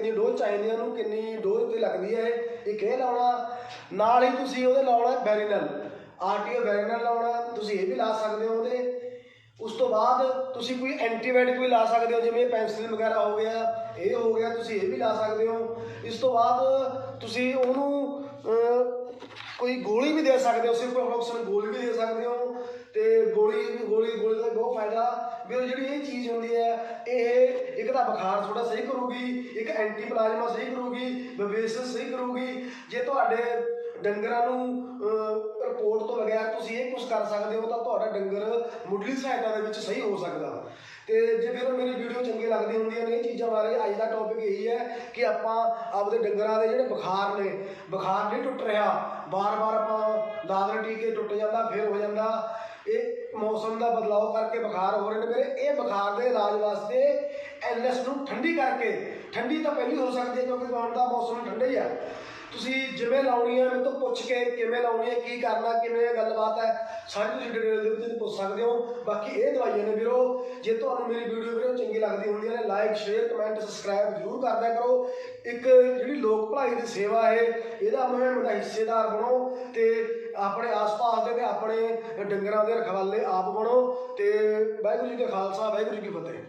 ਕਿੰਨੀ ਡੋਜ਼ ਚਾਹੀਦੀ ਆ ਉਹਨੂੰ ਕਿੰਨੀ ਡੋਜ਼ ਤੇ ਲੱਗਦੀ ਹੈ ਇਹ। ਇੱਕ ਇਹ ਲਾਉਣਾ, ਨਾਲ ਹੀ ਤੁਸੀਂ ਉਹਦੇ ਲਾਉਣਾ ਬੈਰੀਨਲ। ਆਰਟੀਓ ਬੈਰੀਨਲ ਲਾਉਣਾ ਤੁਸੀਂ ਇਹ ਵੀ ਲਾ ਸਕਦੇ ਹੋ ਉਹਦੇ। ਉਸ ਤੋਂ ਬਾਅਦ ਤੁਸੀਂ ਕੋਈ ਐਂਟੀਬਾਇਓਟਿਕ ਵੀ ਲਾ ਸਕਦੇ ਹੋ, ਜਿਵੇਂ ਪੈਨਸਿਲਿਨ ਵਗੈਰਾ ਹੋ ਗਿਆ, ਇਹ ਹੋ ਗਿਆ, ਤੁਸੀਂ ਇਹ ਵੀ ਲਾ ਸਕਦੇ ਹੋ। ਇਸ ਤੋਂ ਬਾਅਦ ਤੁਸੀਂ ਉਹਨੂੰ ਕੋਈ ਗੋਲੀ ਵੀ ਦੇ ਸਕਦੇ ਹੋ, ਸਿਰਫ ਸਿਪਰੋਫਲੋਕਸਨ ਗੋਲੀ ਵੀ ਦੇ ਸਕਦੇ ਹੋ। ਗੋਲੀ ਵੀ ਉਹ ਜਿਹੜੀ ਇਹ ਚੀਜ਼ ਹੁੰਦੀ ਹੈ, ਇਹ ਇੱਕ ਤਾਂ ਬੁਖਾਰ ਤੁਹਾਡਾ ਸਹੀ ਕਰੂਗੀ, ਇੱਕ ਐਂਟੀ ਪਲਾਜ਼ਮਾ ਸਹੀ ਕਰੂਗੀ ਬਵੇਸਸ ਸਹੀ ਕਰੂਗੀ। ਜੇ ਤੁਹਾਡੇ ਡੰਗਰਾਂ ਨੂੰ ਰਿਪੋਰਟ ਤੋਂ ਬਗੈਰ ਤੁਸੀਂ ਇਹ ਕੁਝ ਕਰ ਸਕਦੇ ਹੋ, ਤਾਂ ਤੁਹਾਡਾ ਡੰਗਰ ਮੁੱਢਲੀ ਸਹਾਇਤਾ ਦੇ ਵਿੱਚ ਸਹੀ ਹੋ ਸਕਦਾ ਤੇ ਜੇ ਫਿਰ ਮੇਰੀ ਵੀਡੀਓ ਚੰਗੀ ਲੱਗਦੀ ਹੁੰਦੀਆਂ ਨੇ, ਇਹ ਚੀਜ਼ਾਂ ਬਾਰੇ ਅੱਜ ਦਾ ਟੌਪਿਕ ਇਹੀ ਹੈ ਕਿ ਆਪਾਂ ਆਪਦੇ ਡੰਗਰਾਂ ਦੇ ਜਿਹੜੇ ਬੁਖਾਰ ਨੇ, ਬੁਖਾਰ ਨਹੀਂ ਟੁੱਟ ਰਿਹਾ ਬਾਰ-ਬਾਰ ਆਪਾਂ ਲਾਦਰ ਟੀਕੇ ਟੁੱਟ ਜਾਂਦਾ, ਫਿਰ ਹੋ ਜਾਂਦਾ। ਮੌਸਮ ਦਾ ਬਦਲਾਅ ਕਰਕੇ ਬੁਖਾਰ ਹੋ ਰਹੇ ਨੇ ਮੇਰੇ। ਇਹ ਬੁਖਾਰ ਦੇ ਇਲਾਜ ਵਾਸਤੇ ਐਲਐਸ ਨੂੰ ਠੰਡੀ ਕਰਕੇ, ਠੰਡੀ ਤਾਂ ਪਹਿਲੀ ਹੋ ਸਕਦੀ ਹੈ ਕਿਉਂਕਿ ਹੁਣ ਦਾ ਮੌਸਮ ਠੰਡਾ ਹੀ ਆ। ਤੁਸੀਂ ਜਿਵੇਂ ਲਾਉਣੀ ਹੈ ਮੈਨੂੰ ਤੋਂ ਪੁੱਛ ਕੇ ਕਿਵੇਂ ਲਾਉਣੀ ਹੈ ਕੀ ਕਰਨਾ, ਕਿਵੇਂ ਇਹ ਗੱਲਬਾਤ ਹੈ, ਸਾਰੀ ਤੁਸੀਂ ਡਿਟੇਲ ਦੇ ਵਿੱਚ ਪੁੱਛ ਸਕਦੇ ਹੋ। ਬਾਕੀ ਇਹ ਦਵਾਈਆਂ ਨੇ ਵੀਰੋ, ਜੇ ਤੁਹਾਨੂੰ ਮੇਰੀ ਵੀਡੀਓ ਵੀਰੋ ਚੰਗੀ ਲੱਗਦੀ ਹੁੰਦੀ ਹੈ ਲਾਈਕ ਸ਼ੇਅਰ ਕਮੈਂਟ ਸਬਸਕ੍ਰਾਈਬ ਜ਼ਰੂਰ ਕਰਦਿਆ ਕਰੋ। ਇੱਕ ਜਿਹੜੀ ਲੋਕ ਭਲਾਈ ਦੀ ਸੇਵਾ ਹੈ, ਇਹਦਾ ਮੁਹਿੰਮ ਦਾ ਹਿੱਸੇਦਾਰ ਬਣੋ ਤੇ ਆਪਣੇ ਆਸ ਆਪਣੇ ਡੰਗਰਾਂ ਦੇ ਰਖਵਾਲੇ ਆਪ ਬਣੋ ਤੇ ਵਾਹਿਗੁਰੂ ਜੀ ਕਾ ਖਾਲਸਾ, ਵਾਹਿਗੁਰੂ ਜੀ ਕੀ ਫਤਿਹ।